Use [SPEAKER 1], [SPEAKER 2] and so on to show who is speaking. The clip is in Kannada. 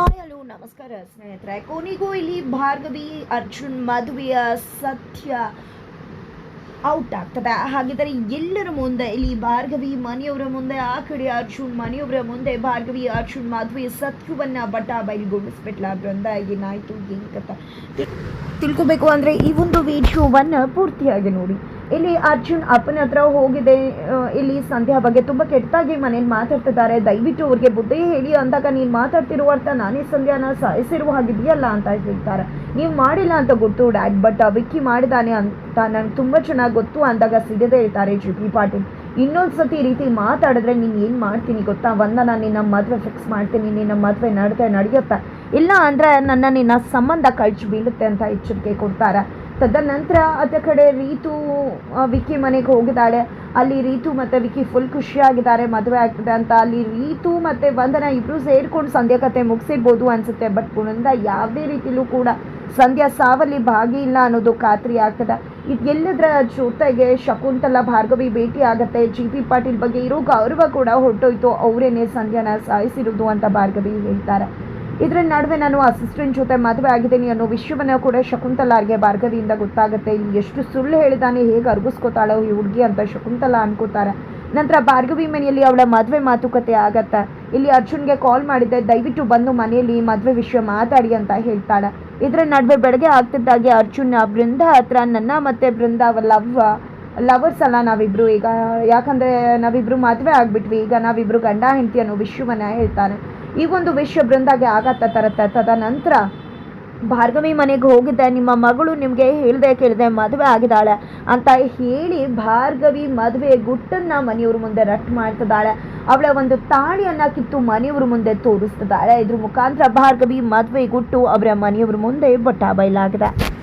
[SPEAKER 1] ಹಾಯ್, ಹಲೋ, ನಮಸ್ಕಾರ ಸ್ನೇಹಿತರೆ. ಕೊನೆಗೂ ಇಲ್ಲಿ ಭಾರ್ಗವಿ, ಅರ್ಜುನ್ ಮದುವೆಯ ಸತ್ಯ ಔಟ್ ಆಗ್ತದೆ. ಹಾಗಿದ್ದರೆ ಎಲ್ಲರ ಮುಂದೆ, ಇಲ್ಲಿ ಭಾರ್ಗವಿ ಮನೆಯವರ ಮುಂದೆ, ಆ ಕಡೆ ಅರ್ಜುನ್ ಮನೆಯವರ ಮುಂದೆ, ಭಾರ್ಗವಿ, ಅರ್ಜುನ್ ಮದುವೆಯ ಸತ್ಯವನ್ನ ಬಟ ಬಯಲುಗೊಳಿಸ್ಬಿಟ್ಲ. ಬೃಂದ, ಏನಾಯಿತು, ಏನು ಕಥ? ತಿಳ್ಕೊಬೇಕು ಅಂದರೆ ಈ ಒಂದು ವಿಡಿಯೋವನ್ನು ಪೂರ್ತಿಯಾಗಿ ನೋಡಿ. ಇಲ್ಲಿ ಅರ್ಜುನ್ ಅಪ್ಪನ ಹತ್ರ ಹೋಗಿದೆ ಇಲ್ಲಿ ಸಂಧ್ಯಾ ಬಗ್ಗೆ ತುಂಬ ಕೆಟ್ಟದಾಗಿ ಮನೇಲಿ ಮಾತಾಡ್ತಿದ್ದಾರೆ. ದಯವಿಟ್ಟು ಅವ್ರಿಗೆ ಬುದ್ಧಿ ಹೇಳಿ ಅಂದಾಗ ನೀನು ಮಾತಾಡ್ತಿರುವ ಅರ್ಥ ನಾನೇ ಸಂಧ್ಯಾನ ಸಾಯಿಸಿರುವ ಹಾಗಿದೆಯಲ್ಲ ಅಂತ ಹೇಳ್ತಾರೆ. ನೀವು ಮಾಡಿಲ್ಲ ಅಂತ ಗೊತ್ತು, ಡ್ಯಾಡ್, ಬಟ್ ವಿಕ್ಕಿ ಮಾಡಿದಾನೆ ಅಂತ ನನಗೆ ತುಂಬ ಚೆನ್ನಾಗಿ ಗೊತ್ತು ಅಂದಾಗ ಸಿಗದೆ ಹೇಳ್ತಾರೆ ಜಿ ಪಿ ಪಾಟೀಲ್. ಇನ್ನೊಂದು ಸತಿ ಈ ರೀತಿ ಮಾತಾಡಿದ್ರೆ ನೀನು ಏನು ಮಾಡ್ತೀನಿ ಗೊತ್ತಾ? ಒಂದನ ನಿನ್ನ ಮದುವೆ ಫಿಕ್ಸ್ ಮಾಡ್ತೀನಿ, ನಿನ್ನ ಮದುವೆ ನಡತೆ ನಡೆಯುತ್ತೆ ಇಲ್ಲ ಅಂದರೆ ನನ್ನ ನಿನ್ನ ಸಂಬಂಧ ಕಳ್ಚಿ ಬೀಳುತ್ತೆ ಅಂತ ಎಚ್ಚರಿಕೆ ಕೊಡ್ತಾರೆ. ತದನಂತರ ಅದ ಕಡೆ ರೀತು ವಿಕ್ಕಿ ಮನೆಗೆ ಹೋಗಿದ್ದಾಳೆ. ಅಲ್ಲಿ ರೀತು ಮತ್ತು ವಿಕ್ಕಿ ಫುಲ್ ಖುಷಿಯಾಗಿದ್ದಾರೆ, ಮದುವೆ ಆಗ್ತದೆ ಅಂತ. ಅಲ್ಲಿ ರೀತು ಮತ್ತು ವಂದನ ಇಬ್ಬರು ಸೇರಿಕೊಂಡು ಸಂಧ್ಯಾ ಕತೆ ಮುಗಿಸಿರ್ಬೋದು ಅನಿಸುತ್ತೆ. ಬಟ್ ಪುನಂದ ಯಾವುದೇ ರೀತಿಲೂ ಕೂಡ ಸಂಧ್ಯಾ ಸಾವಲ್ಲಿ ಭಾಗಿ ಇಲ್ಲ ಅನ್ನೋದು ಖಾತ್ರಿ ಆಗ್ತದೆ. ಇದು ಎಲ್ಲದರ ಜೊತೆಗೆ ಶಕುಂತಲ ಭಾರ್ಗವಿ ಭೇಟಿ ಆಗುತ್ತೆ. ಜಿ ಪಿ ಪಾಟೀಲ್ ಬಗ್ಗೆ ಇರೋ ಗೌರವ ಕೂಡ ಹೊರಟೋಯ್ತು. ಅವರೇನೇ ಸಂಧ್ಯಾನ ಸಾಯಿಸಿರೋದು ಅಂತ ಭಾರ್ಗವಿ ಹೇಳ್ತಾರೆ. ಇದರ ನಡುವೆ ನಾನು ಅಸಿಸ್ಟೆಂಟ್ ಜೊತೆ ಮದುವೆ ಆಗಿದ್ದೀನಿ ಅನ್ನೋ ವಿಷಯವನ್ನು ಕೂಡ ಶಕುಂತಲಾರ್ಗೆ ಭಾರ್ಗವಿಯಿಂದ ಗೊತ್ತಾಗುತ್ತೆ. ಇಲ್ಲಿ ಎಷ್ಟು ಸುಳ್ಳು ಹೇಳಿದಾನೆ, ಹೇಗೆ ಅರ್ಗಿಸ್ಕೋತಾಳೋ ಈ ಹುಡುಗಿ ಅಂತ ಶಕುಂತಲಾ ಅನ್ಕೋತಾರೆ. ನಂತರ ಭಾರ್ಗವಿ ಮನೆಯಲ್ಲಿ ಅವಳ ಮದುವೆ ಮಾತುಕತೆ ಆಗತ್ತೆ. ಇಲ್ಲಿ ಅರ್ಜುನ್ಗೆ ಕಾಲ್ ಮಾಡಿದ್ದೆ, ದಯವಿಟ್ಟು ಬಂದು ಮನೆಯಲ್ಲಿ ಮದುವೆ ವಿಷಯ ಮಾತಾಡಿ ಅಂತ ಹೇಳ್ತಾಳೆ. ಇದರ ನಡುವೆ ಬೆಳಗ್ಗೆ ಆಗ್ತಿದ್ದಾಗೆ ಅರ್ಜುನ್, ಬೃಂದ ಹತ್ರ ನನ್ನ ಮತ್ತೆ ಬೃಂದ ಲವ್, ಲವರ್ಸ್ ಅಲ್ಲ ನಾವಿಬ್ರು. ಈಗ ಯಾಕಂದ್ರೆ ನಾವಿಬ್ರು ಮದುವೆ ಆಗ್ಬಿಟ್ವಿ. ಈಗ ನಾವಿಬ್ರು ಗಂಡ, ಹೆಂಡತಿ ಅನ್ನೋ ವಿಷಯವನ್ನ ಹೇಳ್ತಾನೆ ಈ ಒಂದು ವಿಷಯ ಬೃಂದಾಗೆ ಆಗತ್ತ ತರುತ್ತೆ. ತದನಂತರ ಭಾರ್ಗವಿ ಮನೆಗೆ ಹೋಗಿದ್ದೆ. ನಿಮ್ಮ ಮಗಳು ನಿಮಗೆ ಹೇಳಿದೆ ಕೇಳಿದೆ ಮದುವೆ ಆಗಿದ್ದಾಳೆ ಅಂತ ಹೇಳಿ ಭಾರ್ಗವಿ ಮದುವೆ ಗುಟ್ಟನ್ನ ಮನೆಯವ್ರ ಮುಂದೆ ರಟ್ ಮಾಡ್ತಿದ್ದಾಳೆ. ಅವಳ ಒಂದು ತಾಳಿಯನ್ನ ಕಿತ್ತು ಮನೆಯವ್ರ ಮುಂದೆ ತೋರಿಸ್ತಿದ್ದಾಳೆ. ಇದ್ರ ಮುಖಾಂತರ ಭಾರ್ಗವಿ ಮದುವೆ ಗುಟ್ಟು ಅವರ ಮನೆಯವ್ರ ಮುಂದೆ ಬಟ್ಟ ಬಯಲಾಗಿದೆ.